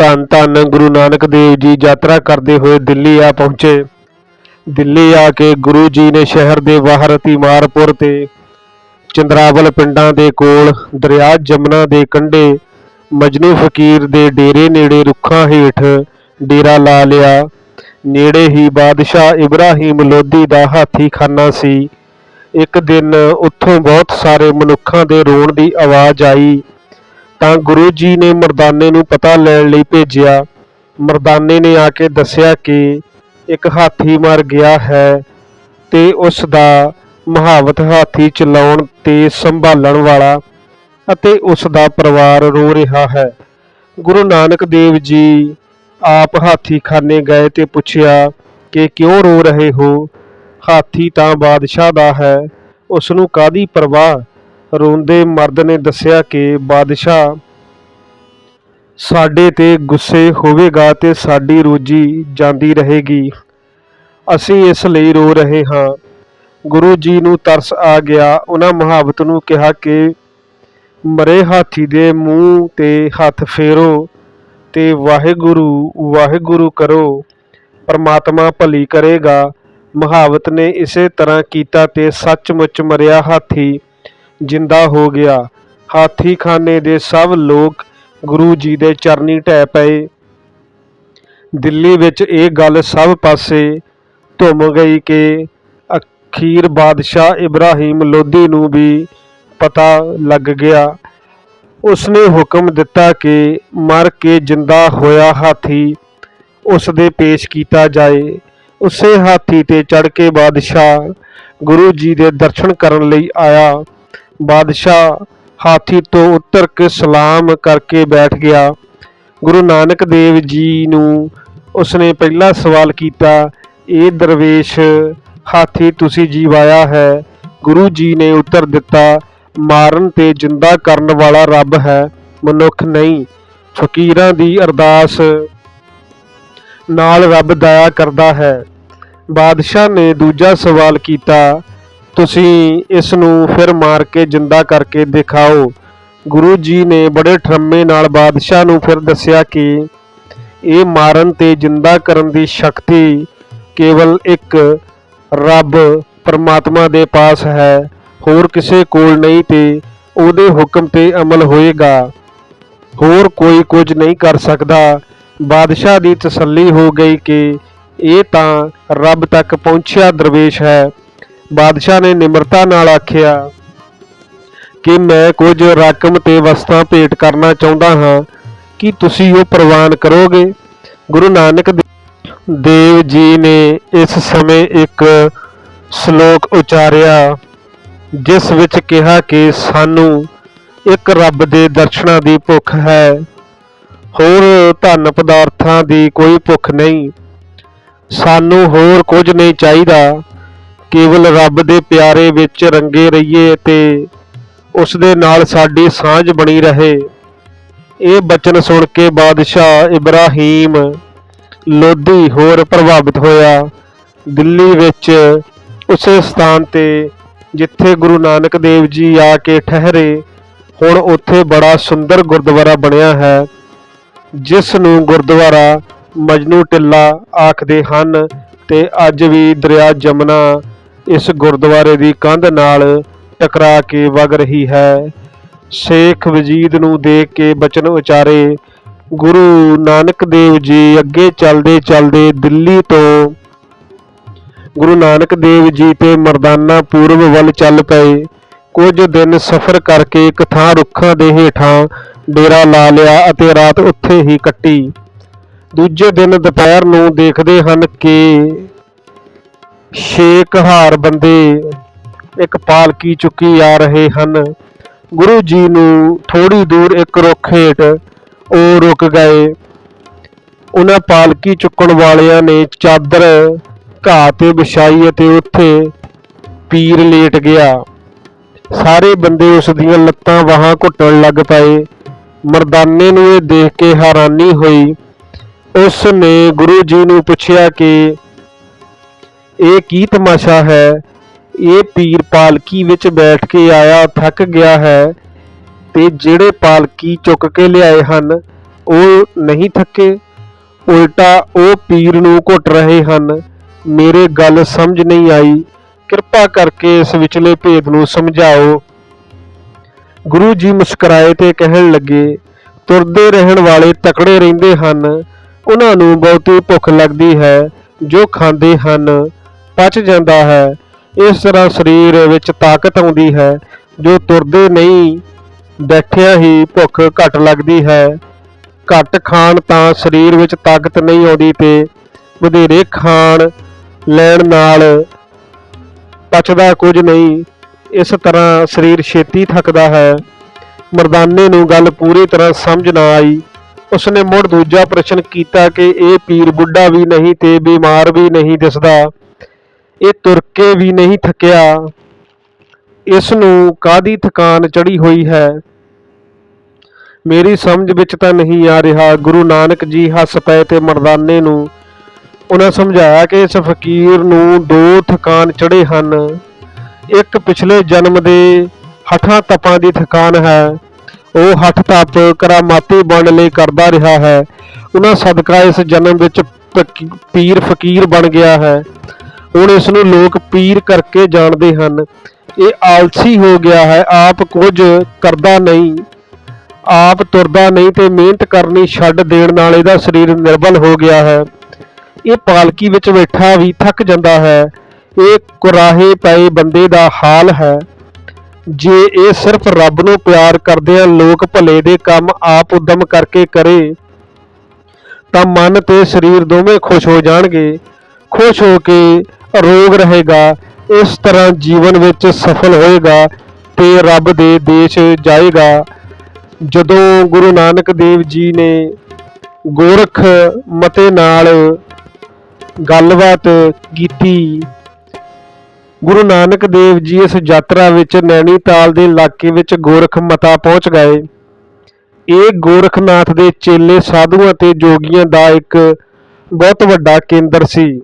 ਧੰਨ ਧੰਨ ਗੁਰੂ ਨਾਨਕ ਦੇਵ ਜੀ, ਯਾਤਰਾ ਕਰਦੇ ਹੋਏ ਦਿੱਲੀ ਆ ਪਹੁੰਚੇ। ਦਿੱਲੀ ਆ ਕੇ ਗੁਰੂ ਜੀ ਨੇ ਸ਼ਹਿਰ ਦੇ ਬਾਹਰ ਤੀਮਾਰਪੁਰ ਤੇ ਚੰਦਰਾਵਲ ਪਿੰਡਾਂ ਦੇ ਕੋਲ, ਦਰਿਆ ਜਮਨਾ ਦੇ ਕੰਢੇ, ਮਜਨੂ ਫਕੀਰ ਦੇ ਡੇਰੇ ਨੇੜੇ ਰੁੱਖਾਂ ਹੇਠ ਡੇਰਾ ਲਾ ਲਿਆ। ਨੇੜੇ ਹੀ ਬਾਦਸ਼ਾਹ ਇਬਰਾਹੀਮ ਲੋਧੀ ਦਾ ਹਾਥੀ ਖਾਨਾ ਸੀ। ਇੱਕ ਦਿਨ ਉੱਥੋਂ ਬਹੁਤ ਸਾਰੇ ਮਨੁੱਖਾਂ ਦੇ ਰੋਣ ਦੀ ਆਵਾਜ਼ ਆਈ। ਤਾਂ ਗੁਰੂ ਜੀ ਨੇ ਮਰਦਾਨੇ ਨੂੰ ਪਤਾ ਲੈਣ ਲਈ ਭੇਜਿਆ। ਮਰਦਾਨੇ ਨੇ ਆ ਕੇ ਦੱਸਿਆ ਕਿ ਇੱਕ ਹਾਥੀ ਮਰ ਗਿਆ ਹੈ ਤੇ ਉਸ ਦਾ ਮਹਾਵਤ ਹਾਥੀ ਚਲਾਉਣ ਤੇ ਸੰਭਾਲਣ ਵਾਲਾ ਅਤੇ ਉਸ ਦਾ ਪਰਿਵਾਰ ਰੋ ਰਿਹਾ ਹੈ। ਗੁਰੂ ਨਾਨਕ ਦੇਵ ਜੀ ਆਪ ਹਾਥੀ ਖਾਨੇ ਗਏ ਤੇ ਪੁੱਛਿਆ ਕਿ ਕਿਉਂ ਰੋ ਰਹੇ ਹੋ? ਹਾਥੀ ਤਾਂ ਬਾਦਸ਼ਾਹ ਦਾ ਹੈ, ਉਸ ਨੂੰ ਕਾਦੀ ਪਰਵਾਹ? ਰੋਂਦੇ ਮਰਦ ਨੇ ਦੱਸਿਆ ਕਿ ਬਾਦਸ਼ਾਹ ਸਾਡੇ ਤੇ ਗੁੱਸੇ ਹੋਵੇਗਾ ਤੇ ਸਾਡੀ ਰੋਜੀ ਜਾਂਦੀ ਰਹੇਗੀ। ਅਸੀਂ ਇਸ ਲਈ ਰੋ ਰਹੇ ਹਾਂ। ਗੁਰੂ ਜੀ ਨੂੰ ਤਰਸ ਆ ਗਿਆ। ਉਹਨਾਂ ਮੁਹਾਵਤ ਨੂੰ ਕਿਹਾ ਕਿ ਮਰੇ ਹਾਥੀ ਦੇ ਮੂੰਹ ਤੇ ਹੱਥ ਫੇਰੋ ਤੇ ਵਾਹਿਗੁਰੂ ਵਾਹਿਗੁਰੂ ਕਰੋ, ਪਰਮਾਤਮਾ ਭਲੀ ਕਰੇਗਾ। ਮੁਹਾਵਤ ਨੇ ਇਸੇ ਤਰ੍ਹਾਂ ਕੀਤਾ ਤੇ ਸੱਚਮੁੱਚ ਮਰਿਆ ਹਾਥੀ ਜਿੰਦਾ ਹੋ ਗਿਆ। ਹਾਥੀਖਾਨੇ ਦੇ ਸਭ ਲੋਕ ਗੁਰੂ ਜੀ ਦੇ ਚਰਨੀ ਢਹਿ ਪਏ। ਦਿੱਲੀ ਵਿੱਚ ਇਹ ਗੱਲ ਸਭ ਪਾਸੇ ਧੁੰਮ ਗਈ ਕਿ ਅਖੀਰ ਬਾਦਸ਼ਾਹ ਇਬਰਾਹੀਮ ਲੋਧੀ ਨੂੰ ਵੀ ਪਤਾ ਲੱਗ ਗਿਆ। ਉਸਨੇ ਹੁਕਮ ਦਿੱਤਾ ਕਿ ਮਰ ਕੇ ਜਿੰਦਾ ਹੋਇਆ ਹਾਥੀ ਉਸ ਦੇ ਪੇਸ਼ ਕੀਤਾ ਜਾਏ। ਉਸੇ ਹਾਥੀ ਤੇ ਚੜ ਕੇ ਬਾਦਸ਼ਾਹ ਗੁਰੂ ਜੀ ਦੇ ਦਰਸ਼ਨ ਕਰਨ ਲਈ ਆਇਆ। ਬਾਦਸ਼ਾਹ ਹਾਥੀ ਤੋਂ ਉਤਰ ਕੇ ਸਲਾਮ ਕਰਕੇ ਬੈਠ ਗਿਆ। ਗੁਰੂ ਨਾਨਕ ਦੇਵ ਜੀ ਨੂੰ ਉਸਨੇ ਪਹਿਲਾ ਸਵਾਲ ਕੀਤਾ, ਇਹ ਦਰਵੇਸ਼ ਹਾਥੀ ਤੁਸੀਂ ਜੀਵਾਇਆ ਹੈ ਗੁਰੂ ਜੀ ਨੇ ਉੱਤਰ ਦਿੱਤਾ, ਮਾਰਨ ਤੇ ਜਿੰਦਾ ਕਰਨ ਵਾਲਾ ਰੱਬ ਹੈ, ਮਨੁੱਖ ਨਹੀਂ। ਫਕੀਰਾਂ ਦੀ ਅਰਦਾਸ ਨਾਲ ਰੱਬ ਦਇਆ ਕਰਦਾ ਹੈ। ਬਾਦਸ਼ਾਹ ਨੇ ਦੂਜਾ ਸਵਾਲ ਕੀਤਾ ਤੁਸੀਂ ਇਸ ਨੂੰ ਫਿਰ ਮਾਰ ਕੇ ਜਿੰਦਾ ਕਰਕੇ ਦਿਖਾਓ। ਗੁਰੂ ਜੀ ਨੇ ਬੜੇ ਠਰਮੇ ਨਾਲ ਬਾਦਸ਼ਾਹ ਨੂੰ ਫਿਰ ਦੱਸਿਆ ਕਿ ਇਹ ਮਾਰਨ ਤੇ ਜਿੰਦਾ ਕਰਨ ਦੀ ਸ਼ਕਤੀ ਕੇਵਲ ਇੱਕ ਰੱਬ ਪਰਮਾਤਮਾ ਦੇ ਪਾਸ ਹੈ, ਹੋਰ ਕਿਸੇ ਕੋਲ ਨਹੀਂ ਤੇ ਉਹਦੇ ਹੁਕਮ ਤੇ ਅਮਲ ਹੋਏਗਾ। ਹੋਰ ਕੋਈ ਕੁਝ ਨਹੀਂ ਕਰ ਸਕਦਾ। ਬਾਦਸ਼ਾਹ ਦੀ ਤਸੱਲੀ ਹੋ ਗਈ ਕਿ ਇਹ ਤਾਂ ਰੱਬ ਤੱਕ ਪਹੁੰਚਿਆ ਦਰਵੇਸ਼ ਹੈ। ਬਾਦਸ਼ਾਹ ਨੇ ਨਿਮਰਤਾ ਨਾਲ ਆਖਿਆ, ਕਿ ਮੈਂ ਕੁਝ ਰਕਮ ਤੇ ਵਸਤਾਂ ਭੇਟ ਕਰਨਾ ਚਾਹੁੰਦਾ ਹਾਂ, ਕੀ ਤੁਸੀਂ ਉਹ ਪ੍ਰਵਾਨ ਕਰੋਗੇ? ਗੁਰੂ ਨਾਨਕ ਦੇਵ ਜੀ ਨੇ ਇਸ ਸਮੇਂ ਇੱਕ ਸ਼ਲੋਕ ਉਚਾਰਿਆ, ਜਿਸ ਵਿੱਚ ਕਿਹਾ ਕਿ ਸਾਨੂੰ ਇੱਕ ਰੱਬ ਦੇ ਦਰਸ਼ਨਾਂ ਦੀ ਭੁੱਖ ਹੈ, ਹੋਰ ਧਨ ਪਦਾਰਥਾਂ ਦੀ ਕੋਈ ਭੁੱਖ ਨਹੀਂ, ਸਾਨੂੰ ਹੋਰ ਕੁਝ ਨਹੀਂ ਚਾਹੀਦਾ। ਕੇਵਲ ਰੱਬ ਦੇ ਪਿਆਰੇ ਵਿੱਚ ਰੰਗੇ ਰਹੀਏ ਤੇ ਉਸ ਦੇ ਨਾਲ ਸਾਡੀ ਸਾਂਝ ਬਣੀ ਰਹੇ। ਇਹ ਬਚਨ ਸੁਣ ਕੇ ਬਾਦਸ਼ਾਹ ਇਬਰਾਹੀਮ ਲੋਧੀ ਹੋਰ ਪ੍ਰਭਾਵਿਤ ਹੋਇਆ। ਦਿੱਲੀ ਵਿੱਚ ਉਸੇ ਸਥਾਨ ਤੇ ਜਿੱਥੇ ਗੁਰੂ ਨਾਨਕ ਦੇਵ ਜੀ ਆ ਕੇ ਠਹਿਰੇ, ਹੁਣ ਉੱਥੇ ਬੜਾ ਸੁੰਦਰ ਗੁਰਦੁਆਰਾ ਬਣਿਆ ਹੈ, ਜਿਸ ਨੂੰ ਗੁਰਦੁਆਰਾ ਮਜਨੂ ਟਿੱਲਾ ਆਖਦੇ ਹਨ ਤੇ ਅੱਜ ਵੀ ਦਰਿਆ ਜਮਨਾ ਇਸ ਗੁਰਦੁਆਰੇ ਦੀ ਕੰਧ ਨਾਲ ਟਕਰਾ ਕੇ ਵਗ ਰਹੀ ਹੈ। ਸ਼ੇਖ ਵਜੀਦ ਨੂੰ ਦੇਖ ਕੇ ਬਚਨ ਉਚਾਰੇ, ਗੁਰੂ ਨਾਨਕ ਦੇਵ ਜੀ, ਅੱਗੇ ਚੱਲਦੇ ਚੱਲਦੇ ਦਿੱਲੀ ਤੋਂ ਗੁਰੂ ਨਾਨਕ ਦੇਵ ਜੀ ਤੇ ਮਰਦਾਨਾ ਪੂਰਬ ਵੱਲ ਚੱਲ ਪਏ। ਕੁਝ ਦਿਨ ਸਫ਼ਰ ਕਰਕੇ ਇੱਕ ਥਾਂ ਰੁੱਖਾਂ ਦੇ ਹੇਠਾਂ ਡੇਰਾ ਲਾ ਲਿਆ ਅਤੇ ਰਾਤ ਉੱਥੇ ਹੀ ਕੱਟੀ। ਦੂਜੇ ਦਿਨ ਦੁਪਹਿਰ ਨੂੰ ਦੇਖਦੇ ਹਨ ਕਿ ਛੇ ਕਹਾਰ ਬੰਦੇ ਇੱਕ ਪਾਲਕੀ ਚੁੱਕੀ ਆ ਰਹੇ ਹਨ। ਗੁਰੂ ਜੀ ਨੂੰ ਥੋੜੀ ਦੂਰ ਇੱਕ ਰੁੱਖ ਹੇਠ ਉਹ ਰੁਕ ਗਏ। ਉਹਨਾਂ ਪਾਲਕੀ ਚੁੱਕਣ ਵਾਲਿਆਂ ਨੇ ਚਾਦਰ, ਘਾਹ ਤੇ ਵਿਛਾਈ ਅਤੇ ਉੱਥੇ ਪੀਰ ਲੇਟ ਗਿਆ। ਸਾਰੇ ਬੰਦੇ ਉਸ ਦੀਆਂ ਲੱਤਾਂ ਬਾਹਾਂ ਘੁੱਟਣ ਲੱਗ ਪਏ। ਮਰਦਾਨੇ ਨੂੰ ਇਹ ਦੇਖ ਕੇ ਹੈਰਾਨੀ ਹੋਈ। ਉਸ ਨੇ ਗੁਰੂ ਜੀ ਨੂੰ ਪੁੱਛਿਆ ਕਿ ਇਹ ਕੀ ਤਮਾਸ਼ਾ ਹੈ? ਇਹ ਪੀਰ ਪਾਲਕੀ ਵਿੱਚ ਬੈਠ ਕੇ ਆਇਆ, ਥੱਕ ਗਿਆ ਹੈ ਤੇ ਜਿਹੜੇ ਪਾਲਕੀ ਚੁੱਕ ਕੇ ਲਿਆਏ ਹਨ, ਉਹ ਨਹੀਂ ਥੱਕੇ। ਉਲਟਾ ਉਹ ਪੀਰ ਨੂੰ ਘੁੱਟ ਰਹੇ ਹਨ। ਮੇਰੇ ਗੱਲ ਸਮਝ ਨਹੀਂ ਆਈ। ਕਿਰਪਾ ਕਰਕੇ ਇਸ ਵਿਚਲੇ ਭੇਦ ਨੂੰ ਸਮਝਾਓ। ਗੁਰੂ ਜੀ ਮੁਸਕਰਾਏ ਤੇ ਕਹਿਣ ਲੱਗੇ, ਤੁਰਦੇ ਰਹਿਣ ਵਾਲੇ ਤਕੜੇ ਰਹਿੰਦੇ ਹਨ। ਉਹਨਾਂ ਨੂੰ ਬਹੁਤੀ ਭੁੱਖ ਲੱਗਦੀ ਹੈ ਜੋ ਖਾਂਦੇ ਹਨ। ਪਚ ਜਾਂਦਾ ਹੈ। ਇਸ ਤਰ੍ਹਾਂ ਸਰੀਰ ਵਿੱਚ ਤਾਕਤ ਆਉਂਦੀ ਹੈ। ਜੋ ਤੁਰਦੇ ਨਹੀਂ, ਬੈਠਿਆਂ ਹੀ ਭੁੱਖ ਘੱਟ ਲੱਗਦੀ ਹੈ। ਘੱਟ ਖਾਣ ਤਾਂ ਸਰੀਰ ਵਿੱਚ ਤਾਕਤ ਨਹੀਂ ਆਉਂਦੀ ਤੇ ਵਧੇਰੇ ਖਾਣ ਲੈਣ ਨਾਲ ਪਚਦਾ ਕੁਝ ਨਹੀਂ। ਇਸ ਤਰ੍ਹਾਂ ਸਰੀਰ ਛੇਤੀ ਥੱਕਦਾ ਹੈ। ਮਰਦਾਨੇ ਨੂੰ ਗੱਲ ਪੂਰੀ ਤਰ੍ਹਾਂ ਸਮਝ ਨਾ ਆਈ। ਉਸਨੇ ਮੁੜ ਦੂਜਾ ਪ੍ਰਸ਼ਨ ਕੀਤਾ ਕਿ ਇਹ ਪੀਰ ਬੁੱਢਾ ਵੀ ਨਹੀਂ ਤੇ ਬਿਮਾਰ ਵੀ ਨਹੀਂ ਦਿਸਦਾ। ਇਹ ਤੁਰ ਕੇ ਵੀ ਨਹੀਂ ਥੱਕਿਆ। ਇਸ ਨੂੰ ਕਾਦੀ ਥਕਾਨ ਚੜੀ ਹੋਈ ਹੈ? ਮੇਰੀ ਸਮਝ ਵਿੱਚ ਤਾਂ ਨਹੀਂ ਆ ਰਿਹਾ, ਗੁਰੂ ਨਾਨਕ ਜੀ ਹੱਸ ਪਏ ਤੇ ਮਰਦਾਨੇ ਨੂੰ। ਉਹਨਾਂ ਸਮਝਾਇਆ ਕਿ ਇਸ ਫਕੀਰ ਨੂੰ ਦੋ ਥਕਾਨ ਚੜੇ ਹਨ। ਇੱਕ ਪਿਛਲੇ ਜਨਮ ਦੇ ਹਠਾਂ ਤਪਾਂ ਦੀ ਥਕਾਨ ਹੈ। ਉਹ ਹੱਠ ਤਪ ਕਰਾਮਾਤੀ ਬਣ ਲਈ ਕਰਦਾ ਰਿਹਾ ਹੈ। ਉਹਨਾਂ ਸਦਕਾ ਇਸ ਜਨਮ ਵਿੱਚ ਪੀਰ ਫਕੀਰ ਬਣ ਗਿਆ ਹੈ। ਹੁਣ ਇਸ ਨੂੰ ਲੋਕ ਪੀਰ ਕਰਕੇ ਜਾਣਦੇ ਹਨ। ਇਹ ਆਲਸੀ ਹੋ ਗਿਆ ਹੈ। ਆਪ ਕੁਝ ਕਰਦਾ ਨਹੀਂ। ਆਪ ਤੁਰਦਾ ਨਹੀਂ ਤੇ ਮਿਹਨਤ ਕਰਨੀ ਛੱਡ ਦੇਣ ਨਾਲ ਇਹਦਾ ਸਰੀਰ ਨਿਰਬਲ ਹੋ ਗਿਆ ਹੈ। ਇਹ ਪਾਲਕੀ ਵਿੱਚ ਬੈਠਾ ਵੀ ਥੱਕ ਜਾਂਦਾ ਹੈ। ਇਹ ਕੁਰਾਹੇ ਪਏ ਬੰਦੇ ਦਾ ਹਾਲ ਹੈ। ਜੇ ਇਹ ਸਿਰਫ ਰੱਬ ਨੂੰ ਪਿਆਰ ਕਰਦਿਆਂ ਲੋਕ ਭਲੇ ਦੇ ਕੰਮ ਆਪ ਉਦਮ ਕਰਕੇ ਕਰੇ, ਤਾਂ ਮਨ ਤੇ ਸਰੀਰ ਦੋਵੇਂ ਖੁਸ਼ ਹੋ ਜਾਣਗੇ। ਖੁਸ਼ ਹੋ ਕੇ ਰੋਗ ਰਹੇਗਾ, ਇਸ ਤਰ੍ਹਾਂ ਜੀਵਨ ਵਿੱਚ ਸਫਲ ਹੋਏਗਾ ਤੇ ਰੱਬ ਦੇ ਦੇਸ਼ ਜਾਏਗਾ। ਜਦੋਂ ਗੁਰੂ ਨਾਨਕ ਦੇਵ ਜੀ ਨੇ ਗੋਰਖ ਮਤੇ ਨਾਲ ਗੱਲਬਾਤ ਕੀਤੀ, ਗੁਰੂ ਨਾਨਕ ਦੇਵ ਜੀ ਇਸ ਯਾਤਰਾ ਵਿੱਚ ਨੈਣੀਤਾਲ ਦੇ ਇਲਾਕੇ ਵਿੱਚ ਗੋਰਖ ਮਤਾ ਪਹੁੰਚ ਗਏ। ਇਹ ਗੋਰਖਨਾਥ ਦੇ ਚੇਲੇ ਸਾਧੂਆਂ ਤੇ ਜੋਗੀਆਂ ਦਾ ਇੱਕ ਬਹੁਤ ਵੱਡਾ ਕੇਂਦਰ ਸੀ।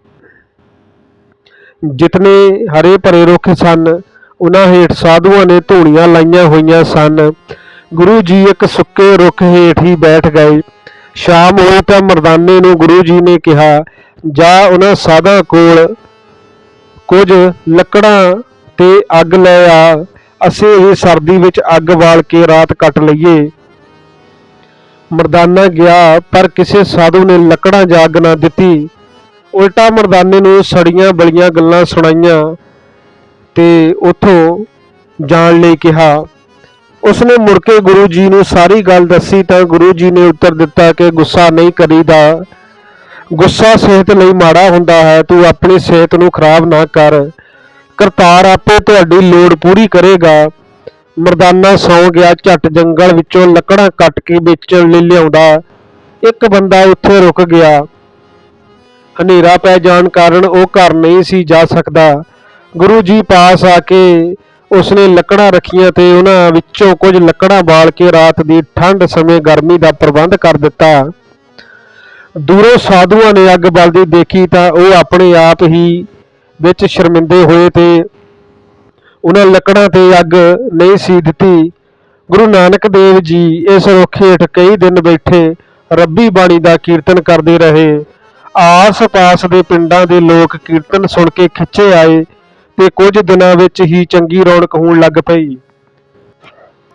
ਜਿਤਨੇ ਹਰੇ ਭਰੇ ਰੁੱਖ ਸਨ ਉਹਨਾਂ ਹੇਠ ਸਾਧੂਆਂ ਨੇ ਧੂਣੀਆਂ ਲਾਈਆਂ ਹੋਈਆਂ ਸਨ। ਗੁਰੂ ਜੀ ਇੱਕ ਸੁੱਕੇ ਰੁੱਖ ਹੇਠ ਹੀ ਬੈਠ ਗਏ। ਸ਼ਾਮ ਹੋਈ ਤਾਂ ਮਰਦਾਨੇ ਨੂੰ ਗੁਰੂ ਜੀ ਨੇ ਕਿਹਾ, ਜਾ ਉਹਨਾਂ ਸਾਧਾਂ ਕੋਲ ਕੁਝ ਲੱਕੜਾਂ ਤੇ ਅੱਗ ਲੈ ਆ। ਅਸੀਂ ਇਹ ਸਰਦੀ ਵਿੱਚ ਅੱਗ ਬਾਲ ਕੇ ਰਾਤ ਕੱਟ ਲਈਏ। ਮਰਦਾਨਾ ਗਿਆ, ਪਰ ਕਿਸੇ ਸਾਧੂ ਨੇ ਲੱਕੜਾਂ ਜਾਗ ਨਾ ਦਿੱਤੀ। ਉਲਟਾ ਮਰਦਾਨੇ ਨੂੰ ਸੜੀਆਂ ਬਲੀਆਂ ਗੱਲਾਂ ਸੁਣਾਈਆਂ ਤੇ ਉਥੋਂ ਜਾਣ ਲਈ ਕਿਹਾ। ਉਸਨੇ ਮੁੜ ਕੇ ਗੁਰੂ ਜੀ ਨੂੰ ਸਾਰੀ ਗੱਲ ਦੱਸੀ ਤਾਂ ਗੁਰੂ ਜੀ ਨੇ ਉੱਤਰ ਦਿੱਤਾ ਕਿ ਗੁੱਸਾ ਨਹੀਂ ਕਰੀਦਾ। ਗੁੱਸਾ ਸਿਹਤ ਲਈ ਮਾੜਾ ਹੁੰਦਾ ਹੈ, ਤੂੰ ਆਪਣੀ ਸਿਹਤ ਨੂੰ ਖਰਾਬ ਨਾ ਕਰ। ਕਰਤਾਰ ਆਪੇ ਤੁਹਾਡੀ ਲੋੜ ਪੂਰੀ ਕਰੇਗਾ। ਮਰਦਾਨਾ ਸੌ ਗਿਆ, ਝੱਟ ਜੰਗਲ ਵਿੱਚੋਂ ਲੱਕੜਾਂ ਕੱਟ ਕੇ ਵੇਚਣ ਲਈ ਲਿਆਉਂਦਾ। ਇੱਕ ਬੰਦਾ ਉੱਥੇ ਰੁਕ ਗਿਆ। ਹਨੇਰਾ ਪੈ ਜਾਣ ਕਾਰਨ ਉਹ ਘਰ ਨਹੀਂ ਸੀ ਜਾ ਸਕਦਾ। ਗੁਰੂ ਜੀ ਪਾਸ ਆ ਕੇ ਉਸਨੇ ਲੱਕੜਾਂ ਰੱਖੀਆਂ ਤੇ ਉਹਨਾਂ ਵਿੱਚੋਂ ਕੁਝ ਲੱਕੜਾਂ ਬਾਲ ਕੇ ਰਾਤ ਦੀ ਠੰਡ ਸਮੇਂ ਗਰਮੀ ਦਾ ਪ੍ਰਬੰਧ ਕਰ ਦਿੱਤਾ। ਦੂਰੋਂ ਸਾਧੂਆਂ ਨੇ ਅੱਗ ਬਲਦੀ ਦੇਖੀ ਤਾਂ ਉਹ ਆਪਣੇ ਆਪ ਹੀ ਵਿੱਚ ਸ਼ਰਮਿੰਦੇ ਹੋਏ ਤੇ ਉਹਨਾਂ ਲੱਕੜਾਂ ਤੇ ਅੱਗ ਨਹੀਂ ਸੀ ਦਿੱਤੀ। ਗੁਰੂ ਨਾਨਕ ਦੇਵ ਜੀ ਇਸ ਰੁੱਖ ਹੇਠ ਕਈ ਦਿਨ ਬੈਠੇ, ਰੱਬੀ ਬਾਣੀ ਦਾ ਕੀਰਤਨ ਕਰਦੇ ਰਹੇ। ਆਸ-ਪਾਸ ਦੇ ਪਿੰਡਾਂ ਦੇ ਲੋਕ ਕੀਰਤਨ ਸੁਣ ਕੇ ਖਿੱਚੇ ਆਏ ਤੇ ਕੁਝ ਦਿਨਾਂ ਵਿੱਚ ਹੀ ਚੰਗੀ ਰੌਣਕ ਹੋਣ ਲੱਗ ਪਈ।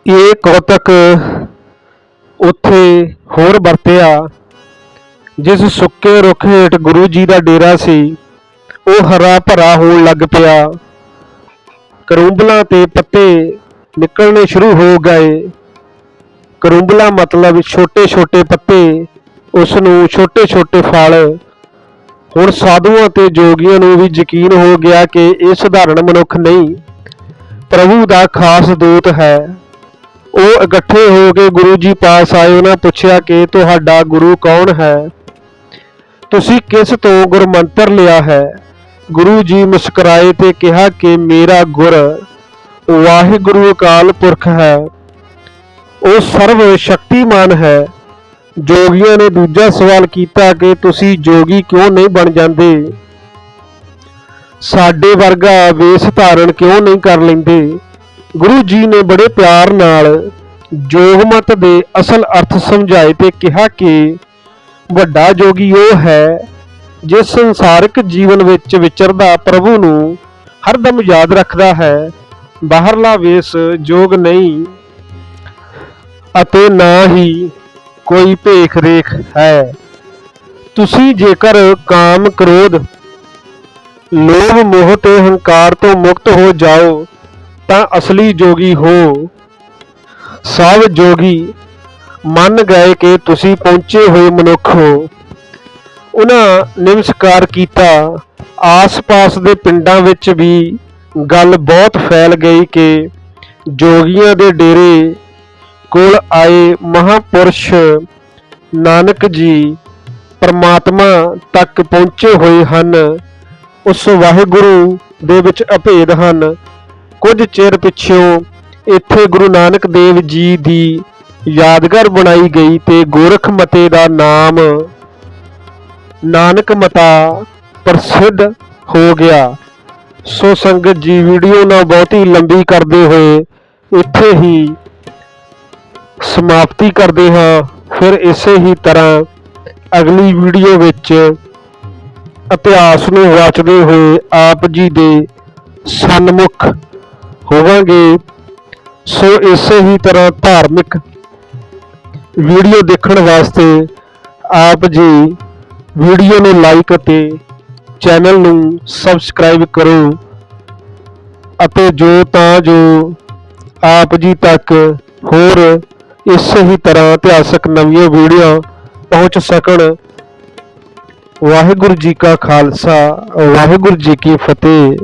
ਇਹ ਕੌਤਕ ਉੱਥੇ ਹੋਰ ਵਰਤਿਆ, ਜਿਸ ਸੁੱਕੇ ਰੁੱਖ ਹੇਠ ਗੁਰੂ ਜੀ ਦਾ ਡੇਰਾ ਸੀ, ਉਹ ਹਰਾ ਭਰਾ ਹੋਣ ਲੱਗ ਪਿਆ। ਕਰੂੰਬਲਾਂ ਤੇ ਪੱਤੇ ਨਿਕਲਣੇ ਸ਼ੁਰੂ ਹੋ ਗਏ। ਕਰੂੰਬਲਾ ਮਤਲਬ ਛੋਟੇ-ਛੋਟੇ ਪੱਤੇ ਉਸ ਨੂੰ ਛੋਟੇ-ਛੋਟੇ ਫਲ ਹੁਣ ਸਾਧੂਆਂ ਤੇ ਜੋਗੀਆਂ ਨੂੰ ਵੀ ਯਕੀਨ ਹੋ ਗਿਆ ਕਿ ਇਹ ਸਧਾਰਨ ਮਨੁੱਖ ਨਹੀਂ, ਪ੍ਰਭੂ ਦਾ ਖਾਸ ਦੂਤ ਹੈ। ਉਹ ਇਕੱਠੇ ਹੋ ਕੇ ਗੁਰੂ ਜੀ ਪਾਸ ਆਏ, ਉਹਨਾਂ ਪੁੱਛਿਆ ਕਿ ਤੁਹਾਡਾ ਗੁਰੂ ਕੌਣ ਹੈ? ਤੁਸੀਂ ਕਿਸ ਤੋਂ ਗੁਰਮੰਤਰ ਲਿਆ ਹੈ? ਗੁਰੂ ਜੀ ਮੁਸਕਰਾਏ ਤੇ ਕਿਹਾ ਕਿ ਮੇਰਾ ਗੁਰ ਵਾਹਿਗੁਰੂ ਅਕਾਲ ਪੁਰਖ ਹੈ। ਉਹ ਸਰਵ ਸ਼ਕਤੀਮਾਨ ਹੈ। ਜੋਗੀਆਂ ਨੇ ਦੂਜਾ ਸਵਾਲ ਕੀਤਾ ਕਿ ਤੁਸੀਂ ਜੋਗੀ ਕਿਉਂ ਨਹੀਂ ਬਣ ਜਾਂਦੇ? ਸਾਡੇ ਵਰਗਾ ਵੇਸ਼ ਧਾਰਨ ਕਿਉਂ ਨਹੀਂ ਕਰ ਲੈਂਦੇ? ਗੁਰੂ ਜੀ ਨੇ ਬੜੇ ਪਿਆਰ ਨਾਲ ਜੋਗਮਤ ਦੇ ਅਸਲ ਅਰਥ ਸਮਝਾਏ ਤੇ ਕਿਹਾ ਕਿ ਵੱਡਾ ਜੋਗੀ ਉਹ ਹੈ ਜਿਸ ਸੰਸਾਰਿਕ ਜੀਵਨ ਵਿੱਚ ਵਿਚਰਦਾ ਪ੍ਰਭੂ ਨੂੰ ਹਰਦਮ ਯਾਦ ਰੱਖਦਾ ਹੈ, ਬਾਹਰਲਾ ਵੇਸ ਜੋਗ ਨਹੀਂ ਅਤੇ ਨਾ ਹੀ ਕੋਈ ਭੇਖ ਰੇਖ ਹੈ। ਤੁਸੀਂ ਜੇਕਰ ਕਾਮ ਕ੍ਰੋਧ, ਲੋਭ, ਮੋਹ ਤੇ ਹੰਕਾਰ ਤੋਂ ਮੁਕਤ ਹੋ ਜਾਓ, ਤਾਂ ਅਸਲੀ ਜੋਗੀ ਹੋ। ਸਭ ਜੋਗੀ ਮੰਨ ਗਏ ਕਿ ਤੁਸੀਂ ਪਹੁੰਚੇ ਹੋਏ ਮਨੁੱਖ ਹੋ। ਉਹਨਾਂ ਨਮਸਕਾਰ ਕੀਤਾ। ਆਸ-ਪਾਸ ਦੇ ਪਿੰਡਾਂ ਵਿੱਚ ਵੀ ਗੱਲ ਬਹੁਤ ਫੈਲ ਗਈ ਕਿ ਜੋਗੀਆਂ ਦੇ ਡੇਰੇ ਕੋਲ ਆਏ ਮਹਾਪੁਰਸ਼ ਨਾਨਕ ਜੀ ਪਰਮਾਤਮਾ ਤੱਕ ਪਹੁੰਚੇ ਹੋਏ ਹਨ, ਉਸ ਵਾਹਿਗੁਰੂ ਦੇ ਵਿੱਚ ਅਭੇਦ ਹਨ। ਕੁਝ ਚਿਰ ਪਿੱਛੋਂ ਇੱਥੇ ਗੁਰੂ ਨਾਨਕ ਦੇਵ ਜੀ ਦੀ ਯਾਦਗਾਰ ਬਣਾਈ ਗਈ ਤੇ ਗੋਰਖਮਤੇ ਦਾ ਨਾਮ ਨਾਨਕ ਮਤਾ ਪ੍ਰਸਿੱਧ ਹੋ ਗਿਆ। ਸੋ ਸੰਗਤ ਜੀ ਵੀਡੀਓ ਨਾ ਬਹੁਤੀ ਲੰਬੀ ਕਰਦੇ ਹੋਏ ਇੱਥੇ ਹੀ ਸਮਾਪਤੀ ਕਰਦੇ ਹਾਂ। ਫਿਰ ਇਸੇ ਹੀ ਤਰ੍ਹਾਂ ਅਗਲੀ ਵੀਡੀਓ ਵਿੱਚ ਇਤਿਹਾਸ ਨੂੰ ਵਾਚਦੇ ਹੋਏ ਆਪ ਜੀ ਦੇ ਸਨਮੁਖ ਹੋਵਾਂਗੇ। ਸੋ ਇਸੇ ਹੀ ਤਰ੍ਹਾਂ ਧਾਰਮਿਕ ਵੀਡੀਓ ਦੇਖਣ ਵਾਸਤੇ ਆਪ ਜੀ ਵੀਡੀਓ ਨੂੰ ਲਾਈਕ ਅਤੇ ਚੈਨਲ ਨੂੰ ਸਬਸਕ੍ਰਾਈਬ ਕਰੋ ਅਤੇ ਜੋ ਤਾਂ ਜੋ ਆਪ ਜੀ ਤੱਕ ਹੋਰ ਇਸੇ ਹੀ ਤਰ੍ਹਾਂ ਇਤਿਹਾਸਕ ਨਵੀਆਂ ਵੀਡੀਓ ਪਹੁੰਚ ਸਕਣ। ਵਾਹਿਗੁਰੂ ਜੀ ਕਾ ਖਾਲਸਾ, ਵਾਹਿਗੁਰੂ ਜੀ ਕੀ ਫਤਿਹ।